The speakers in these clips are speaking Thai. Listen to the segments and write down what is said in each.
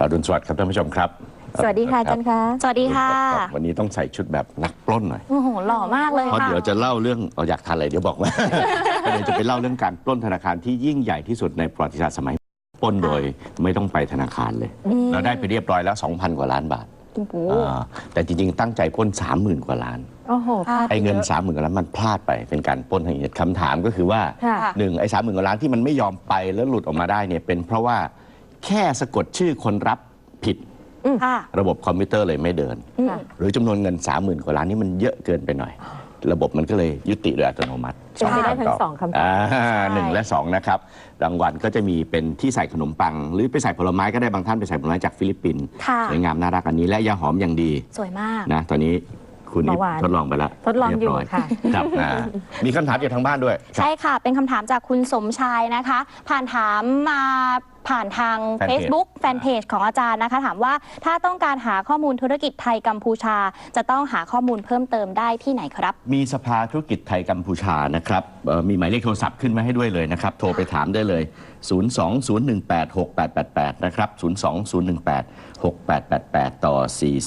อรุณสวัสดิ์ครับท่านผู้ชมครับ สวัสดีค่ะอาจันคะ สวัสดีค่ะรับวันนี้ต้องใส่ชุดแบบนักปล้นหน่อย โอ้โห หล่อมากเลยเพราะค่ะ เดี๋ยวจะเล่าเรื่องเอาอยากทานอะไรเดี๋ยวบอกว่า เดี๋ยวจะไปเล่าเรื่องการปล้นธนาคารที่ยิ่งใหญ่ที่สุดในประวัติศาสตร์สมัยปล้นโดยไม่ต้องไปธนาคารเลย เราได้ไปเรียบร้อยแล้ว 2,000 กว่าล้านบาทโอ้โหอ่าแต่จริง ๆ ตั้งใจปล้น 30,000 กว่าล้าน โอ้โหพลาดไอ้เงินยอะ30,000 กว่าล้านมันพลาดไป เป็นการปล้นทางเหตุคำถามก็คือว่า ค่ะ หนึ่งไอ้สามหมื่นกว่าล้านที่มันไม่ยอมไปแล้วหลุดออกมาได้เนี่ยเป็นเพราะว่า แค่สะกดชื่อคนรับผิด ค่ะระบบคอมพิวเตอร์เลยไม่เดิน ค่ะหรือจำนวนเงิน 30,000 กว่าล้านนี่มันเยอะเกินไปหน่อย ระบบมันก็เลยยุติโดยอัตโนมัติเป็นไปได้ทั้งตอบสองคำตอบอ่าใช่หนึ่งและสองนะครับ รางวัลก็จะมีเป็นที่ใส่ขนมปัง หรือไปใส่ผลไม้ก็ได้บางท่านไปใส่ผลไม้จากฟิลิปปินส์ค่ะ สวยงามน่ารักอันนี้และยาหอมอย่างดีสวยมาก นะตอนนี้คุณนิดเบาหวานทดลองไปแล้วทดลองอยู่เรีบร้ค่ะ ครับอ่ามีคำถามจากทางบ้านด้วย ใช่ค่ะ เป็นคำถามจากคุณสมชายนะคะ ผ่านถามมา ผ่านทางแฟนเพจ Facebook แฟนเพจของอาจารย์นะคะ ถามว่าถ้าต้องการหาข้อมูลธุรกิจไทยกัมพูชา จะต้องหาข้อมูลเพิ่มเติมได้ที่ไหนครับ มีสภาธุรกิจไทยกัมพูชานะครับเอ่อมีหมายเลขโทรศัพท์ขึ้นมาให้ด้วยเลยนะครับ โทรไปถามได้เลย 020186888 นะครับ 020186888 ต่อ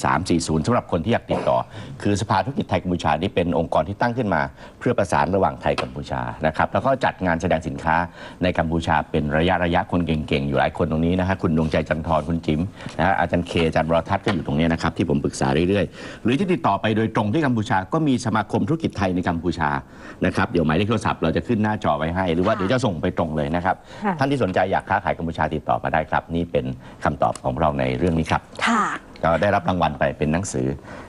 4340สำหรับคนที่อยากติดต่อ คือสภาธุรกิจไทยกัมพูชานี่เป็นองค์กรที่ตั้งขึ้นมา เพื่อประสานระหว่างไทยกัมพูชานะครับแล้วก็จัดงานแสดงสินค้าในกัมพูชาเป็นระยะระยะคนเก่งๆอยู่หลายคนตรงนี้นะฮะคุณดวงใจจันทร์คุณจิมนะฮะอาจารย์เคอาจารย์บรทัศน์ก็อยู่ตรงนี้นะครับที่ผมปรึกษาเรื่อยๆ หรือจะติดต่อไปโดยตรงที่กัมพูชาก็มีสมาคมธุรกิจไทยในกัมพูชานะครับเดี๋ยวหมายเลขโทรศัพท์เราจะขึ้นหน้าจอไว้ให้ หรือว่าค่ะเดี๋ยวจะส่งไปตรงเลยนะครับค่ะท่านที่สนใจอยากค้าขายกัมพูชาติดต่อมาได้ครับ นี่เป็นคำตอบของเราในเรื่องนี้ครับค่ะก็ได้รับรางวัลไปเป็นหนังสือ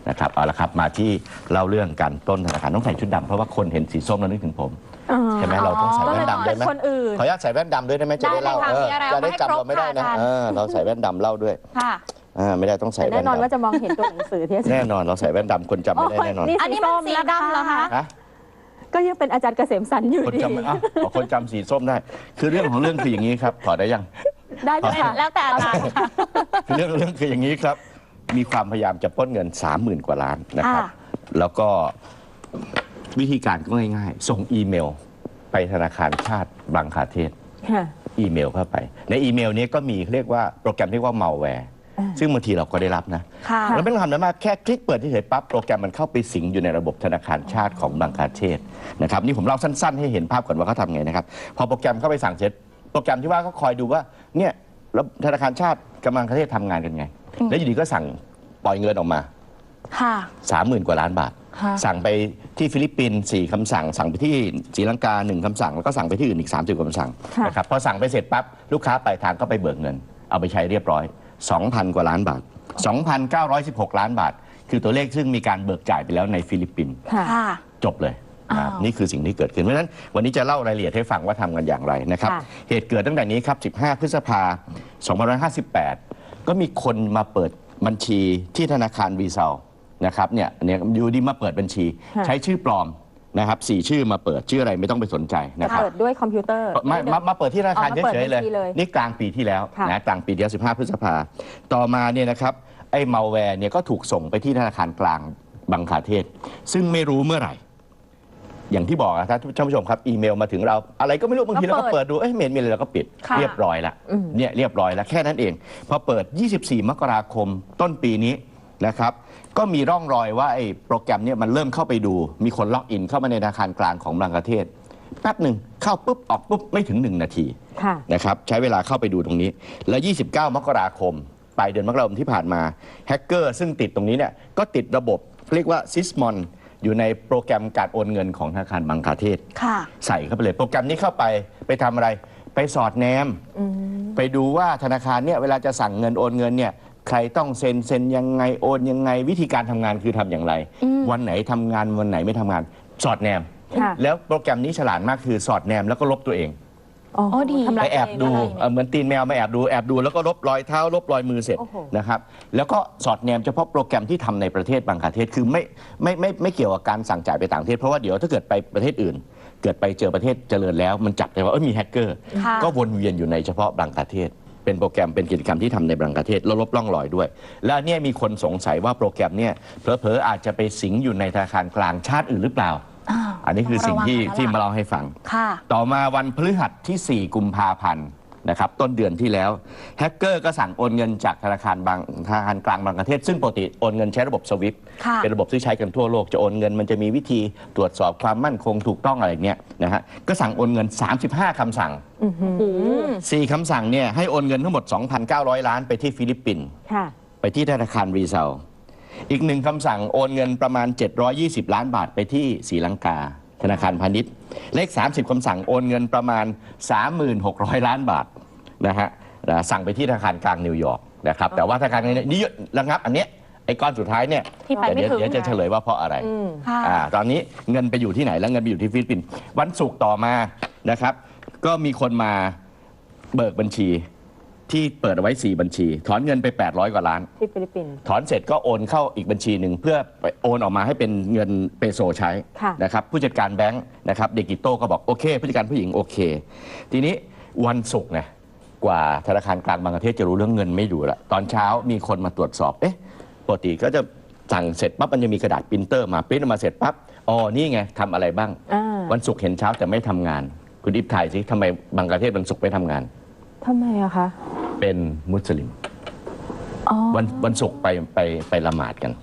นะครับเอาละครับมาที่เล่าเรื่องการปล้นธนาคารต้องใส่ชุดดำเพราะว่าคนเห็นสีส้มแล้วนึกถึงผมอ๋อ ใช่ไหมเราต้องใส่ก็แว่เลยนต้องดำได้เป็นไหมคนอื่นขออนุญาตใส่แว่นดำด้วยได้ไหมจะได้เล่าได้เอเลยค่ะอมีอะไรจะได้เอามาให้จำเราไม่ได้นะครบค่ะอาจารย์เออเราใส่แว่นดำเล่าด้วยค่ะอ่าไม่ได้ต้องใส่แต่แว่แน่นนอนว่าดำจะมองเห็นตัวหนังสือที่อาจารแน่ย์นอนเราใส่แว่นดำคนจำไม่ได้แน่นอนโอ้ยอันนี้มันสีดำเหรอคะฮะก็ยังเป็นอาจารย์เกษมสันต์อยู่คนดีจำไม่อ้าวอ๋อคนจำสีส้มได้ คือเรื่องของเรื่องคืออย่างนี้ครับถอดได้ยังได้ไหมคะแล้วแต่อาจารย์ค่ะคือเรื่องของเรื่องคืออย่างนี้ครับ มีความพยายามจะปล้นเงิน 30,000 กว่าล้านนะครับอ่าแล้วก็ วิธีการก็ง่ายๆ ส่งอีเมล ไปธนาคารชาติบังคลาเทศ ค่ะ อีเมลเข้าไป ในอีเมลนี้ก็มีเรียกว่าโปรแกรมเรียกว่า malware อ่า ซึ่งบางทีเราก็ได้รับนะ ค่ะ เราไม่ต้องทำอะไรมากแค่คลิกเปิดที่เฉยๆปั๊บโปรแกรมมันเข้าไปสิงอยู่ในระบบธนาคารชาติของบังคลาเทศนะครับนี่ผมเล่าสั้น ๆ ให้เห็นภาพก่อนว่าเขาทำไงนะครับ พอโปรแกรมเข้าไปสั่งเสร็จโปรแกรมที่ว่าก็คอยดูว่าเนี่ยแล้วธนาคารชาติกับบังคลาเทศทำงานกันไง แล้วอยู่ดีก็สั่งปล่อยเงินออกมา ค่ะ 30,000 กว่าล้านบาทค่ะ สั่งไปที่ฟิลิปปินส์สี่คำสั่ง สั่งไปที่ศรีลังกาหนึ่งคำสั่ง แล้วก็สั่งไปที่อื่นอีก 30กว่าคำสั่งค่ะนะครับพอสั่งไปเสร็จปั๊บลูกค้าปลายทางก็ไปเบิกเงิน เอาไปใช้เรียบร้อย 2,000 กว่าล้านบาท 2,916 ล้านบาท คือตัวเลขซึ่งมีการเบิกจ่ายไปแล้วในฟิลิปปินส์ค่ะค่ะจบเลยนะครับอ้าวนี่คือสิ่งที่เกิดขึ้น เพราะฉะนั้นวันนี้จะเล่ารายละเอียดให้ฟังว่าทำกันอย่างไรนะครับค่ะเหตุเกิดตั้งแต่นี้ครับ 15 พฤษภา2558 ก็มีคนมาเปิดบัญชีที่ธนาคารวีซาล นะครับเนี่ยเนี่ยอยู่ดีมาเปิดบัญชีค่ะใช้ชื่อปลอมนะครับสี่ชื่อมาเปิดชื่ออะไรไม่ต้องไปสนใจจะนะครับ เปิดด้วยคอมพิวเตอร์ มามามาเปิดที่ธนาคารอ๋อมาเปิดเฉยๆเลย บัญชีเลยนี่กลางปีที่แล้วค่ะ นะกลางปีที่แล้ว15 พฤษภา ต่อมาเนี่ยนะครับ ไอ้มาแวร์เนี่ยก็ถูกส่งไปที่ธนาคารกลางบังคลาเทศ ซึ่งไม่รู้เมื่อไหร่ อย่างที่บอกนะท่านผู้ชมครับ อีเมลมาถึงเราอะไรก็ไม่รู้บางทีเราก็เปิดดูเอ้ยเมลมีอะไรเราก็ปิดค่ะ เรียบร้อยละอืมเนี่ยเรียบร้อยแล้วแค่นั้นเอง พอเปิด 24 มกราคมต้นปีนี้ นะครับ ก็มีร่องรอยว่าไอ้โปรแกรมเนี่ยมันเริ่มเข้าไปดู มีคนล็อกอินเข้ามาในธนาคารกลางของบังคลาเทศแป๊บหนึ่งเข้าปุ๊บออกปุ๊บไม่ถึง 1 นาทีค่ะนะครับใช้เวลาเข้าไปดูตรงนี้ แล้ว 29 มกราคมปลายเดือนมกราคมที่ผ่านมาแฮกเกอร์ซึ่งติดตรงนี้เนี่ยก็ติดระบบเรียกว่าซิสมอนอยู่ในโปรแกรมการโอนเงินของธนาคารบังคลาเทศค่ะใส่เข้าไปเลยโปรแกรมนี้เข้าไปไปทำอะไรไปสอดแนมอืมไปดูว่าธนาคารเนี่ยเวลาจะสั่งเงินโอนเงินเนี่ย ใครต้องเซ็นเซ็นยังไงโอนยังไงวิธีการทำงานคือทำอย่างไร อืม วันไหนทำงานวันไหนไม่ทำงาน สอดแนม ค่ะ แล้วโปรแกรมนี้ฉลาดมากคือสอดแนมแล้วก็ลบตัวเองอ๋ออ๋อดี ทำลาไปยแอบดูตัวเงเอ่อเหมือนตีนแมวมาแอบดูแอบดูแล้วก็ลบรอยเท้า ลบรอยมือเสร็จโอ้โห นะครับแล้วก็สอดแนมเฉพาะโปรแกรมที่ทำในประเทศบางประเทศคือไม่ไม่ไม่ไม่เกี่ยวกับการสั่งจ่ายไปต่างประเทศ เพราะว่าเดี๋ยวถ้าเกิดไปประเทศอื่น เกิดไปเจอประเทศเจริญแล้วมันจับได้ว่าเอ้ยมีแฮกเกอร์ ค่ะ ก็วนเวียนอยู่ในเฉพาะบางประเทศ เป็นโปรแกรมเป็นกิจกรรมที่ทำในบางประเทศแล้วลบร่องรอยด้วย และเนี่ยมีคนสงสัยว่าโปรแกรมเนี่ยเผลอๆอาจจะไปสิงอยู่ในธนาคารกลางชาติอื่นหรือเปล่าอ้าวอันนี้คือสิ่งที่ต้องระวังที่แล้วมาล่ะเล่าให้ฟังค่ะต่อมาวันพฤหัสที่ 4 กุมภาพันธ์ นะครับต้นเดือนที่แล้วแฮกเกอร์ก็สั่งโอนเงินจากธนาคารบางธนาคารกลางบางประเทศ ซึ่งปกติโอนเงินใช้ระบบสวิฟค่ะเป็นระบบที่ใช้กันทั่วโลกจะโอนเงินมันจะมีวิธีตรวจสอบความมั่นคงถูกต้องอะไรเงี้ยนะฮะก็สั่งโอนเงิน 35คำสั่งอือหือโอ้โห4คำสั่งเนี่ยให้โอนเงินทั้งหมด 2,900 ล้านไปที่ฟิลิปปินส์ค่ะไปที่ธนาคารรีเซลอีกหนึ่งคำสั่งโอนเงินประมาณ 720 ล้านบาทไปที่ศรีลังกา ธนาคารพาณิชย์ เลข 30คำสั่งโอนเงินประมาณ 3,600 ล้านบาทนะฮะนะสั่งไปที่ธนาคารกลางนิวยอร์กนะครับแต่ว่าธนาคารกลางนี่ระงับอันเนี้ยไอ้ก้อนสุดท้ายเนี่ยที่ไปไม่เดี๋ยวถึงเดี๋ยวจะเฉลยว่าเพราะอะไรอืมค่ะอ่าตอนนี้เงินไปอยู่ที่ไหนแล้วเงินไปอยู่ที่ฟิลิปปินส์วันศุกร์ต่อมานะครับ ก็มีคนมาเบิกบัญชี ที่เปิดเอาไว้ 4 บัญชี ถอนเงินไป 800 กว่าล้าน ที่ฟิลิปปินส์ ถอนเสร็จก็โอนเข้าอีกบัญชีหนึ่งเพื่อไปโอนออกมาให้เป็นเงินเปโซใช้ค่ะ นะครับผู้จัดการแบงค์นะครับเดกิโต้ก็บอกโอเค ผู้จัดการผู้หญิงโอเค ทีนี้วันศุกร์ไงกว่าธนาคารกลางบางประเทศจะรู้เรื่องเงินไม่อยู่ละตอนเช้ามีคนมาตรวจสอบเอ๊ะปกติก็จะสั่งเสร็จปั๊บมันจะมีกระดาษปรินเตอร์มาปริ้นออกมาเสร็จปั๊บอ๋อนี่ไงทำอะไรบ้าง อ่า วันศุกร์เห็นเช้าแต่ไม่ทำงาน คุณอิบทายสิทำไมบางประเทศวันศุกร์ไม่ทำงาน ทำไมอะคะ เป็นมุสลิมอ๋อวันวันศุกร์ไปไปไปละหมาดกัน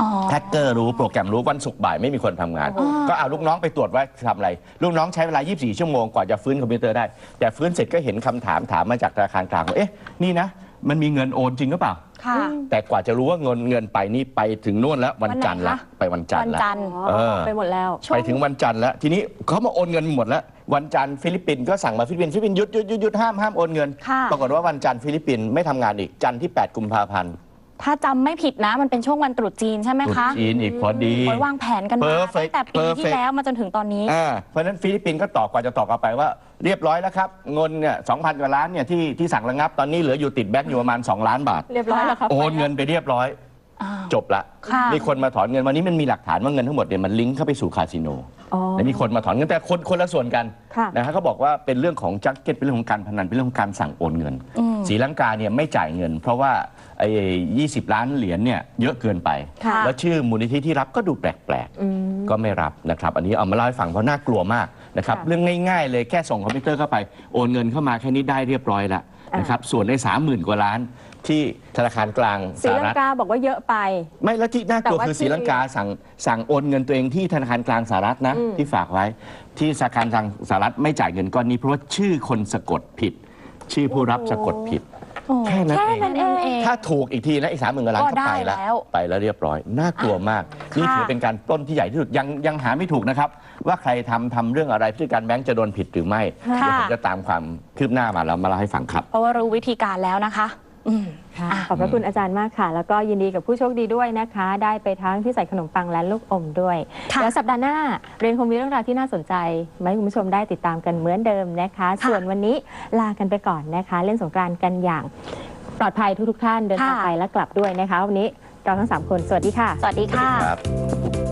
อ๋อแฮกเกอร์รู้โปรแกรมรู้วันศุกร์บ่ายไม่มีคนทำงานอ๋อก็เอาลูกน้องไปตรวจว่าทำอะไร ลูกน้องใช้เวลา 24 ชั่วโมงกว่าจะฟื้นคอมพิวเตอร์ได้ แต่ฟื้นเสร็จก็เห็นคำถามถามมาจากธนาคารกลางว่าเอ๊ะนี่นะ มันมีเงินโอนจริงหรือเปล่าค่ะแต่กว่าจะรู้ว่าเงินเงินไปนี่ไปถึงนู่นแล้ววันจันทร์ละวันไหนคะไปวันจันทวันร์ละจันทร์อ๋อเออไปหมดแล้วไปถึงวันจันทร์แล้วทีนี้เขามาโอนเงินหมดแล้ว วันจันทร์ฟิลิปปินส์ก็สั่งมาฟิลิปปินส์ฟิลิปปินส์หยุดหยุดหยุดหยุดห้ามห้ามโอนเงิน ค่ะ ปรากฏว่าวันจันทร์ฟิลิปปินส์ไม่ทำงานอีกจันทร์ที่ 8 กุมภาพันธ์ถ้าจำไม่ผิดนะ มันเป็นช่วงวันตรุษจีนใช่ไหมตรุษคะจีนอีกพอดี โอ้ยวางแผนกันมา Perfect ตั้งแต่ปีที่ Perfect แล้วมาจนถึงตอนนี้ อ่าเพราะฉะนั้นฟิลิปปินส์ก็ตอบกว่าจะตอบกลับไปว่าเรียบร้อยแล้วครับเงินเนี่ยสองพันกว่าล้านเนี่ยที่ที่สั่งระงับตอนนี้เหลืออยู่ติดแบงก์อยู่ประมาณ 2 ล้านบาท เรียบร้อยแล้วครับ โอนเงินไปเรียบร้อยอ่า จบละ ค่ะมีคนมาถอนเงินวันนี้มันมีหลักฐานว่าเงินทั้งหมดเนี่ยมันลิงก์เข้าไปสู่คาสิโนอ๋อและมีคนมาถอนเงินแต่คนคนละส่วนกันค่ะ นะฮะเขาบอกว่าเป็นเรื่องของจักเก็ตเป็นเรื่องของการพนันเป็นเรื่องของการสั่งโอนเงินอืมศรีลังกาเนี่ยไม่จ่ายเงิน เพราะว่าไอ้ยี่สิบล้านเหรียญเนี่ยเยอะเกินไป ค่ะ แล้วชื่อมูลนิธิที่รับก็ดูแปลกๆอืมก็ไม่รับนะครับ อันนี้เอามาเล่าให้ฟังเพราะน่ากลัวมากนะครับค่ะเรื่องง่าย ๆ เลยแค่ส่งคอมพิวเตอร์เข้าไปโอนเงินเข้ามาแค่นี้ได้เรียบร้อยแล้วอ่า นนะครับส่วนในสามหมื่นกว่าล้านที่ธนาคารกลางศรีสหลังรัฐ กาบอกว่าเยอะไป ไม่แล้วที่น่ากลัวแต่ว่าคือศรีลังที่กาสั่งสั่งโอนเงินตัวเองที่ธนาคารกลางสหรัฐนะ อืม ที่ฝากไว้ ที่ธนาคารกลางสหรัฐไม่จ่ายเงินก้อนนี้เพราะว่าชื่อคนสะกดผิด ชื่อผู้รับสะกดผิดโอ้ แค่นั้นแค่เองนั้นเอง ถ้าถูกอีกทีนะอีกสามหมื่นกว่าล้านก็ก็ไปได้แล้วแล้ว ไปแล้วเรียบร้อย น่ากลัวมาก ค่ะนี่ถือเป็นการปล้นที่ใหญ่ที่สุดยังยังหาไม่ถูกนะครับ ว่าใครทำทำเรื่องอะไรผู้จัดการแบงค์จะโดนผิดหรือไม่ค่ะ เดี๋ยวผมจะตามความคืบหน้ามาแล้วมาเล่าให้ฟังครับ เพราะว่ารู้วิธีการแล้วนะคะอืม ค่ะอะขอบพระคุณอาจารย์มากค่ะ แล้วก็ยินดีกับผู้โชคดีด้วยนะคะ ได้ไปทั้งที่ใส่ขนมปังและลูกอมด้วยค่ะเดี๋ยวสัปดาห์หน้าเรียนคงมีเรื่องราวที่น่าสนใจมาให้คุณผู้ชมได้ติดตามกันเหมือนเดิมนะคะ ส่วนวันนี้ลากันไปก่อนนะคะ เล่นสงกรานต์กันอย่างปลอดภัยทุกๆท่านเดินทางค่ะไปและกลับด้วยนะคะ วันนี้เราทั้งสามคน สวัสดีค่ะ สวัสดีค่ะครับ